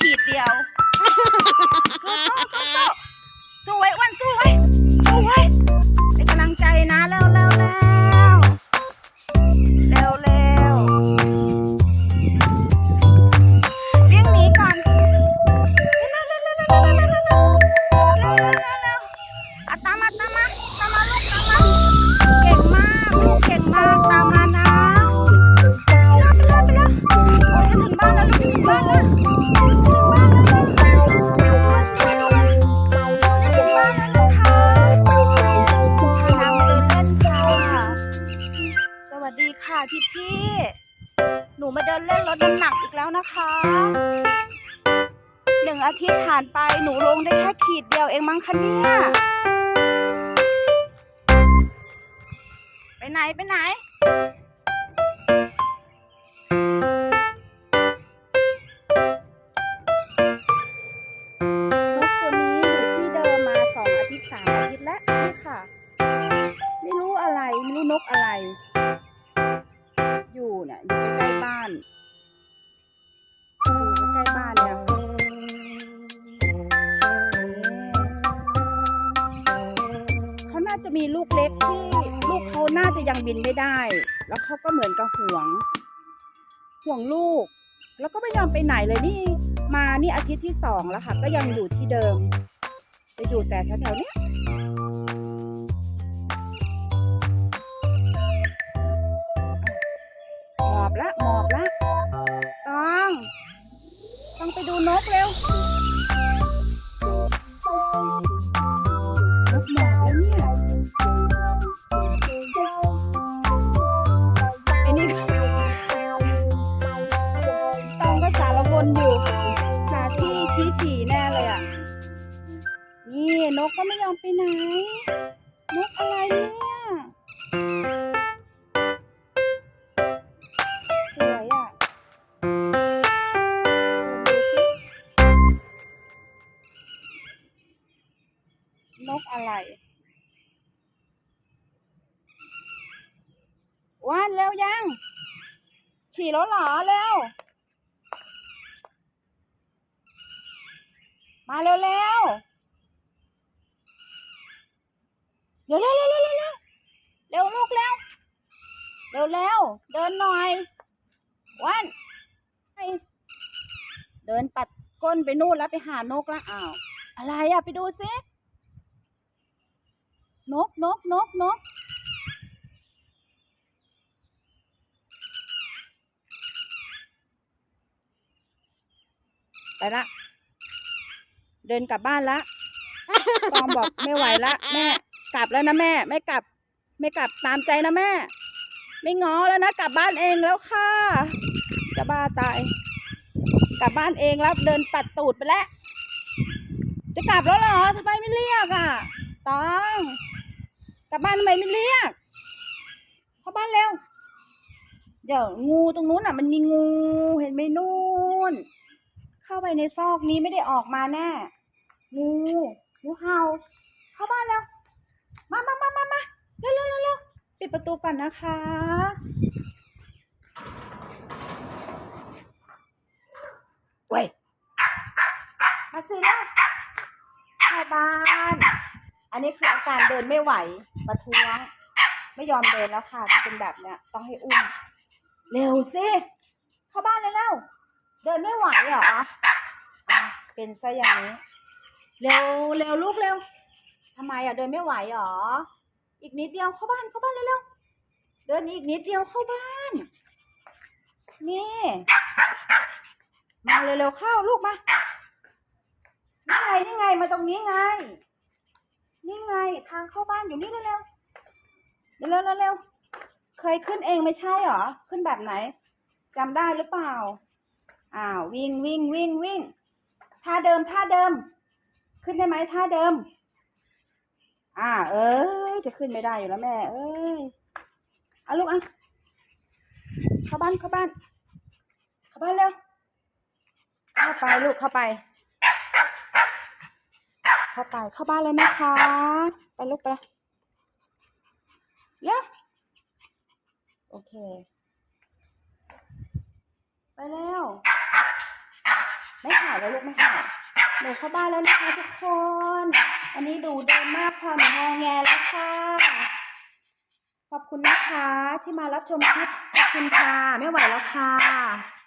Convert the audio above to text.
ขีดเดียว นะคะ หนึ่งอาทิตย์ผ่านไปหนูลงได้แค่ขีดเดียวเองมั้งคะเนี่ย ไปไหนไปไหนนกตัวนี้อยู่ที่เดิมมาสองอาทิตย์สามอาทิตย์แล้วนี่ค่ะ ไม่รู้อะไร ไม่รู้นกอะไร อยู่เนี่ยอยู่ใกล้บ้าน ล้ๆบ้านเนี่ยเขาน่าจะมีลูกเล็กที่ลูกเขาน่าจะยังบินไม่ได้ แล้วเขาก็เหมือนกับห่วง ห่วงลูก แล้วก็ไม่ยอมไปไหนเลยนี่ มานี่อาทิตย์ที่สองแล้วค่ะ ก็ยังอยู่ที่เดิมไปอยู่แต่แถวๆนี้หมอบละหมอบละต้อง ต้องไปดูนกเร็ว นกหมอบแล้วเนี่ย ไอ้นี่ต้องก็สารวนอยู่หาที่ที่ถี่แน่เลยอะ นี่นกก็ไม่ยอมไปไหน นกอะไรเนี่ย ว่านเร็วยัง ขี่รถหรอเร็ว มาเร็วเร็วเร็วเร็วเร็วเร็วเร็วเร็วลูกเร็วเร็วเร็วเดินหน่อยวันเดินปัดก้นไปนู่นแล้วไปหานกแล้วอ้าวอะไรอะไปดูซิ นกนกนกนกไปละ เดินกลับบ้านละตองบอกไม่ไหวละแม่ กลับแล้วนะแม่ ไม่กลับ ไม่กลับตามใจนะแม่ ไม่ง้อแล้วนะกลับบ้านเองแล้วค่ะ จะบ้าตาย กลับบ้านเองแล้วเดินปัดตูดไปแล้วจะกลับแล้วเหรอทำไมไม่เรียกอะ ตองกลับบ้านทำไมไม่เรียก เข้าบ้านเร็ว เดี๋ยวงูตรงนู้นอะ มันมีงูเห็นไหมนู่น เข้าไปในซอกนี้ไม่ได้ออกมาแน่งูงูเห่าเข้าบ้านแล้ว มามามามามาเร็วเร็วเร็วเร็วปิดประตูก่อนนะคะ เว้ยมาสิแล้วเข้าบ้าน อันนี้คืออาการเดินไม่ไหวประท้วง ไม่ยอมเดินแล้วค่ะที่เป็นแบบเนี้ยต้องให้อุ้มเร็วสิเข้าบ้านเลยเร็วเดินไม่ไหวเหรออะเป็นซะอย่างนี้เร็วเร็วลูกเร็วทำไมอะเดินไม่ไหวเหรออีกนิดเดียวเข้าบ้านเข้าบ้านเร็วๆเดินอีกนิดเดียวเข้าบ้าน นี่มาเร็วๆเข้าลูกมานี่ไงนี่ไงมาตรงนี้ไง ทางเข้าบ้านอยู่นี่เร็วๆเร็วๆเร็วๆเคยขึ้นเองไม่ใช่หรอ ขึ้นแบบไหนจำได้หรือเปล่า อ้าววิ่งวิ่งวิ่งวิ่งท่าเดิมท่าเดิม ขึ้นได้ไหมท่าเดิม อ่า เอ้ยจะขึ้นไม่ได้อยู่แล้วแม่ เอ้ยเอาลูกอะเข้าบ้านเข้าบ้าน เข้าบ้านเร็วเข้าไปลูกเข้าไป เข้าไปเข้าบ้านแล้วนะคะ ไปลูกไปเย้โอเค ไปแล้ว ไม่หายแล้วลูกไม่หายหนูเข้าบ้านแล้วนะคะทุกคน อันนี้ดูเดินมากค่ะหนูงอแงแล้วค่ะ ขอบคุณนะคะที่มารับชมคลิปขอบคุณค่ะ ไม่ไหวแล้วค่ะ